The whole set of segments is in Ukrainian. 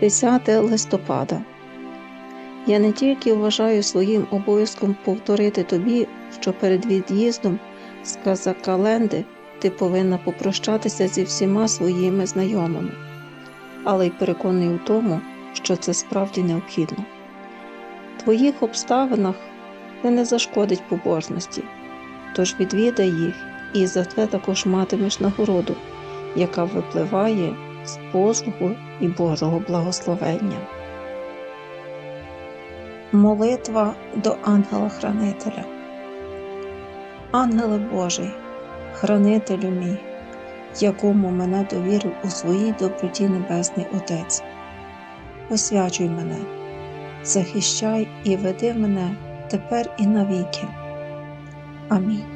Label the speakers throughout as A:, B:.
A: 10 листопада. Я не тільки вважаю своїм обов'язком повторити тобі, що перед від'їздом з Казакаленди ти повинна попрощатися зі всіма своїми знайомими, але й переконаний у тому, що це справді необхідно. В твоїх обставинах це не зашкодить побожності, тож відвідай їх і за це також матимеш нагороду, яка випливає з послугу і Божого благословення. Молитва до ангела-хранителя. Ангеле Божий, хранителю мій, якому мене довірив у своїй доброті Небесний Отець. Освячуй мене, захищай і веди мене тепер і навіки. Амінь.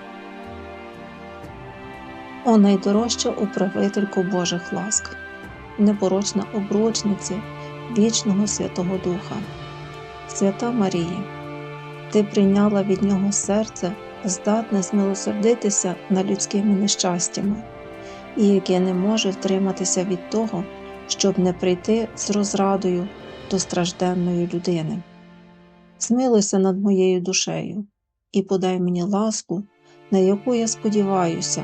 A: О найдорожча управителько Божих ласк, непорочна обручниці вічного Святого Духа, Свята Марія, Ти прийняла від Нього серце, здатне змилосердитися над людськими нещастями, і яке не може втриматися від того, щоб не прийти з розрадою до стражденної людини. Змилуйся над моєю душею і подай мені ласку, на яку я сподіваюся,